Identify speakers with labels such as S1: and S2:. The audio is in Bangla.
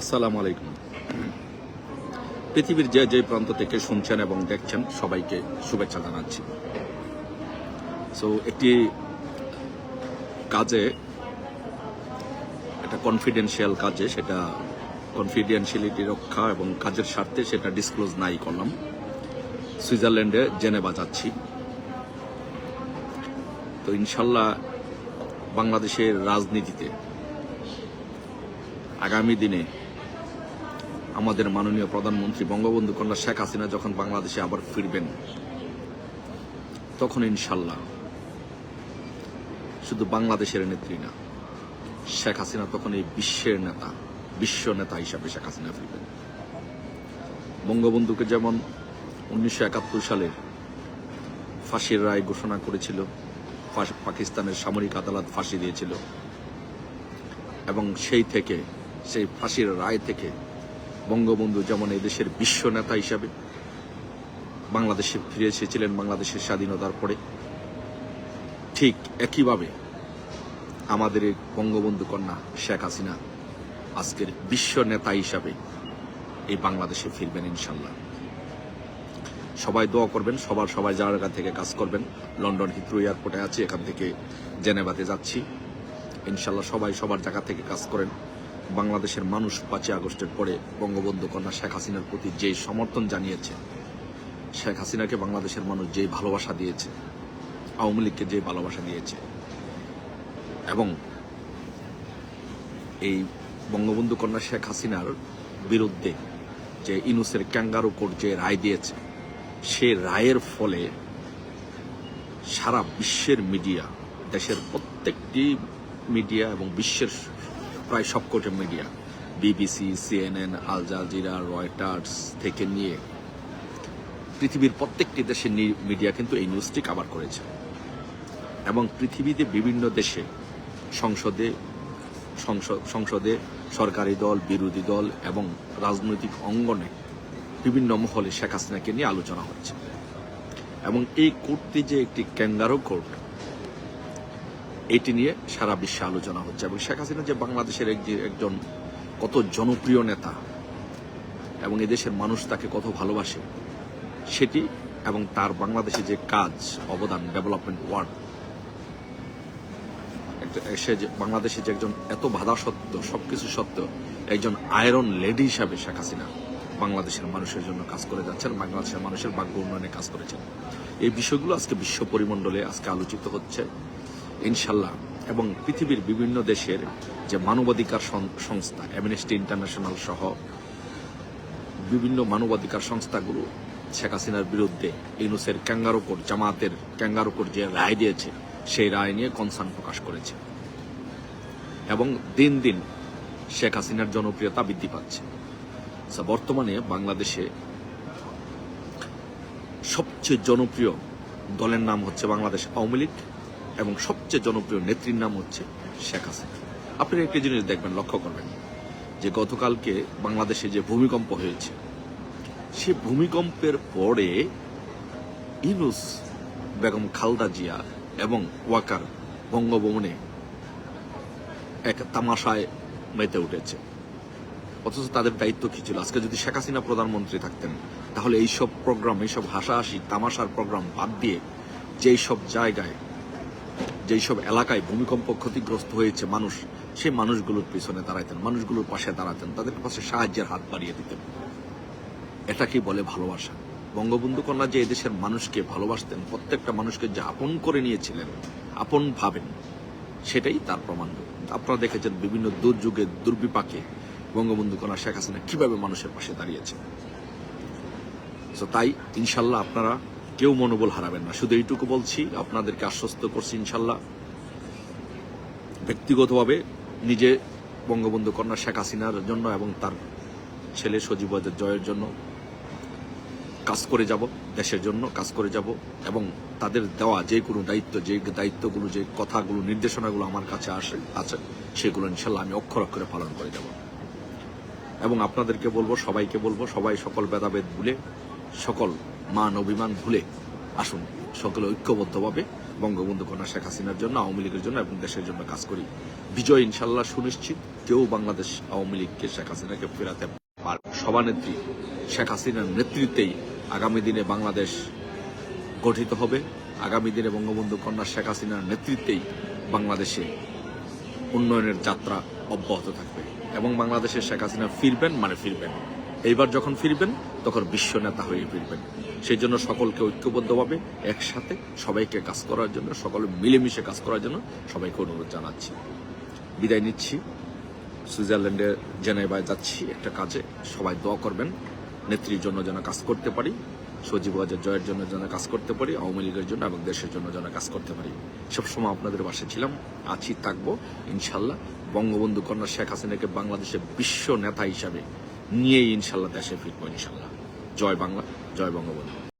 S1: আসসালামু আলাইকুম। পৃথিবীর যে যে প্রান্ত থেকে শুনছেন এবং দেখছেন, সবাইকে শুভেচ্ছা জানাচ্ছি। সো একটি কাজে, একটা কনফিডেন্সিয়াল কাজে, সেটা কনফিডেন্সিয়ালিটি রক্ষা এবং কাজের স্বার্থে সেটা ডিসক্লোজ নাই করলাম। সুইজারল্যান্ডে জেনেভা যাচ্ছি। তো ইনশাল্লাহ বাংলাদেশের রাজনীতিতে আগামী দিনে আমাদের মাননীয় প্রধানমন্ত্রী বঙ্গবন্ধু কন্যা শেখ হাসিনা যখন বাংলাদেশে আবার ফিরবেন, তখন ইনশাল্লাহ শুধু বাংলাদেশের নেত্রী না, শেখ হাসিনা তখন এই বিশ্বের নেতা, বিশ্ব নেতা হিসাবে শেখ হাসিনা ফিরবেন। বঙ্গবন্ধুকে যেমন উনিশশো একাত্তর সালের ফাঁসির রায় ঘোষণা করেছিল পাকিস্তানের সামরিক আদালত ফাঁসি দিয়েছিল, এবং সেই থেকে, সেই ফাঁসির রায় থেকে বঙ্গবন্ধু যেমন এই দেশের বিশ্ব নেতা হিসাবে বাংলাদেশে ফিরে এসেছিলেন বাংলাদেশের স্বাধীনতার পরে, ঠিক একইভাবে আমাদের বঙ্গবন্ধু কন্যা শেখ হাসিনা আজকের বিশ্ব নেতা হিসাবে এই বাংলাদেশে ফিরবেন ইনশাল্লাহ সবাই দোয়া করবেন, সবার সবাই জায়গা থেকে কাজ করবেন, লন্ডন হিথ্রো এয়ারপোর্টে আছি, এখান থেকে জেনেভাতে যাচ্ছি। ইনশাল্লাহ সবাই সবার জায়গা থেকে কাজ করেন। বাংলাদেশের মানুষ পাঁচই আগস্টের পরে বঙ্গবন্ধু কন্যা শেখ হাসিনার প্রতি যে সমর্থন জানিয়েছে, শেখ হাসিনাকে বাংলাদেশের মানুষ যে ভালোবাসা দিয়েছে, আওয়ামী লীগকে যে ভালোবাসা দিয়েছে এবং এই বঙ্গবন্ধু কন্যা শেখ হাসিনার বিরুদ্ধে যে ইনুসের ক্যাঙ্গারু কোর্ট যে রায় দিয়েছে, সে রায়ের ফলে সারা বিশ্বের মিডিয়া, দেশের প্রত্যেকটি মিডিয়া এবং বিশ্বের প্রায় সবকটি media, BBC, CNN, Al Jazeera, Reuters থেকে নিয়ে পৃথিবীর প্রত্যেকটি দেশের মিডিয়া কিন্তু এই নিউজটি কাভার করেছে। এবং পৃথিবীতে বিভিন্ন দেশে সংসদে সংসদ সংসদে সরকারি দল, বিরোধী দল এবং রাজনৈতিক অঙ্গনে বিভিন্ন মহলে শেখ হাসিনাকে নিয়ে আলোচনা হচ্ছে। এবং এই কোর্টটি যে একটি ক্যাঙ্গারো কোর্ট এটি নিয়ে সারা বিশ্বে আলোচনা হচ্ছে। এবং শেখ হাসিনা যে বাংলাদেশের একজন কত জনপ্রিয় নেতা এবং এদেশের মানুষ তাকে কত ভালোবাসে, সেটি এবং তার বাংলাদেশে যে কাজ, অবদান ডেভেলপমেন্ট ওয়ার্ড সে যে বাংলাদেশে যে একজন এত বাধা সত্ত্বেও, সবকিছু সত্ত্বেও একজন আয়রন লেডি হিসাবে শেখ হাসিনা বাংলাদেশের মানুষের জন্য কাজ করে যাচ্ছেন, বাংলাদেশের মানুষের ভাগ্য উন্নয়নে কাজ করেছেন। এই বিষয়গুলো আজকে বিশ্ব পরিমণ্ডলে আজকে আলোচিত হচ্ছে। ইনশাল্লাহ, এবং পৃথিবীর বিভিন্ন দেশের যে মানবাধিকার সংস্থা অ্যামনেস্টি ইন্টারন্যাশনাল সহ বিভিন্ন মানবাধিকার সংস্থাগুলো শেখ হাসিনার বিরুদ্ধে ইউনুসের ক্যাঙ্গারো কোর্ট জামাতের ক্যাঙ্গারো কোর্ট যে রায় দিয়েছে, সেই রায় নিয়ে কনসার্ন প্রকাশ করেছে। এবং দিন দিন শেখ হাসিনার জনপ্রিয়তা বৃদ্ধি পাচ্ছে। বর্তমানে বাংলাদেশে সবচেয়ে জনপ্রিয় দলের নাম হচ্ছে বাংলাদেশ আওয়ামী লীগ। এবং সবচেয়ে জনপ্রিয় নেত্রীর নাম হচ্ছে শেখ হাসিনা। আপনি একটি জিনিস দেখবেন, লক্ষ্য করবেন, যে গতকালকে বাংলাদেশে যে ভূমিকম্প হয়েছে, সে ভূমিকম্পের পরে ইনুস বেগম খালদা জিয়া এবং ওয়াকার বঙ্গভবনে এক তামাশায় মেতে উঠেছে। অথচ তাদের দায়িত্ব কি ছিল? আজকে যদি শেখ হাসিনা প্রধানমন্ত্রী থাকতেন, তাহলে এইসব প্রোগ্রাম, এইসব হাসাহাসি, তামাশার প্রোগ্রাম বাদ দিয়ে যেই সব জায়গায় যেই সব এলাকায় ভূমিকম্প ক্ষতিগ্রস্ত হয়েছে, মানুষ, সেই মানুষগুলোর পিছনে দাঁড়াইতেন, মানুষগুলোর পাশে দাঁড়াতেন তাদের পাশে সাহায্যের হাত বাড়িয়ে দিতেন। এটাকেই বলে ভালোবাসা? বঙ্গবন্ধু কন্যা যে এদেশের মানুষকে ভালোবাসতেন, প্রত্যেকটা মানুষকে যে আপন করে নিয়েছিলেন, আপন ভাবেন, সেটাই তার প্রমাণ। আপনারা দেখেছেন বিভিন্ন দুর্যোগে, দুর্বিপাকে বঙ্গবন্ধু কন্যা শেখ হাসিনা কীভাবে মানুষের পাশে দাঁড়িয়েছে তো তাই, ইনশাল্লাহ আপনারা কেউ মনোবল হারাবেন না। শুধু এইটুকু বলছি, আপনাদেরকে আশ্বস্ত করছি ইনশাল্লাহ। ব্যক্তিগতভাবে নিজে বঙ্গবন্ধু কন্যা শেখ হাসিনার জন্য এবং তার ছেলে সজীব জয়ের জন্য কাজ করে যাব, দেশের জন্য কাজ করে যাব এবং তাদের দেওয়া যে কোনো দায়িত্ব, যে দায়িত্বগুলো, যে কথাগুলো, নির্দেশনাগুলো আমার কাছে আসে, আছে, সেগুলো ইনশাল্লাহ আমি অক্ষর অক্ষরে পালন করে যাব। এবং আপনাদেরকে বলব, সবাইকে বলব, সবাই সকল ভেদাভেদ ভুলে সকল মান অভিমান ভুলে আসুন সকলে ঐক্যবদ্ধভাবে বঙ্গবন্ধু কন্যা শেখ হাসিনার জন্য আওয়ামী লীগের জন্য এবং দেশের জন্য কাজ করি। বিজয় ইনশাল্লাহ সুনিশ্চিত, কেউ বাংলাদেশ আওয়ামী লীগকে শেখ হাসিনাকে ফেরাতে পার সভানেত্রী শেখ হাসিনার নেতৃত্বেই আগামী দিনে বাংলাদেশ গঠিত হবে। আগামী দিনে বঙ্গবন্ধু কন্যা শেখ হাসিনার নেতৃত্বেই বাংলাদেশে উন্নয়নের যাত্রা অব্যাহত থাকবে এবং বাংলাদেশের শেখ হাসিনা ফিরবেন মানে ফিরবেন। এইবার যখন ফিরবেন, তখন বিশ্ব নেতা হয়ে ফিরবেন। সেই জন্য সকলকে ঐক্যবদ্ধভাবে একসাথে সবাইকে কাজ করার জন্য, সকলে মিলেমিশে কাজ করার জন্য সবাইকে অনুরোধ জানাচ্ছি। বিদায় নিচ্ছি। সুইজারল্যান্ডে জেনেভায় যাচ্ছি একটা কাজে। সবাই দোয়া করবেন, নেত্রীর জন্য যেন কাজ করতে পারি, সজীব ওয়াজের জয়ের জন্য যেন কাজ করতে পারি, আওয়ামী লীগের জন্য এবং দেশের জন্য যেন কাজ করতে পারি। সবসময় আপনাদের বাসে ছিলাম, আছি, থাকব, ইনশাল্লাহ। বঙ্গবন্ধু কন্যা শেখ হাসিনাকে বাংলাদেশের বিশ্ব নেতা হিসাবে নিয়েই ইনশাল্লাহ দেশে ফিরবো ইনশাল্লাহ। জয় বাংলা জয় বঙ্গবন্ধু।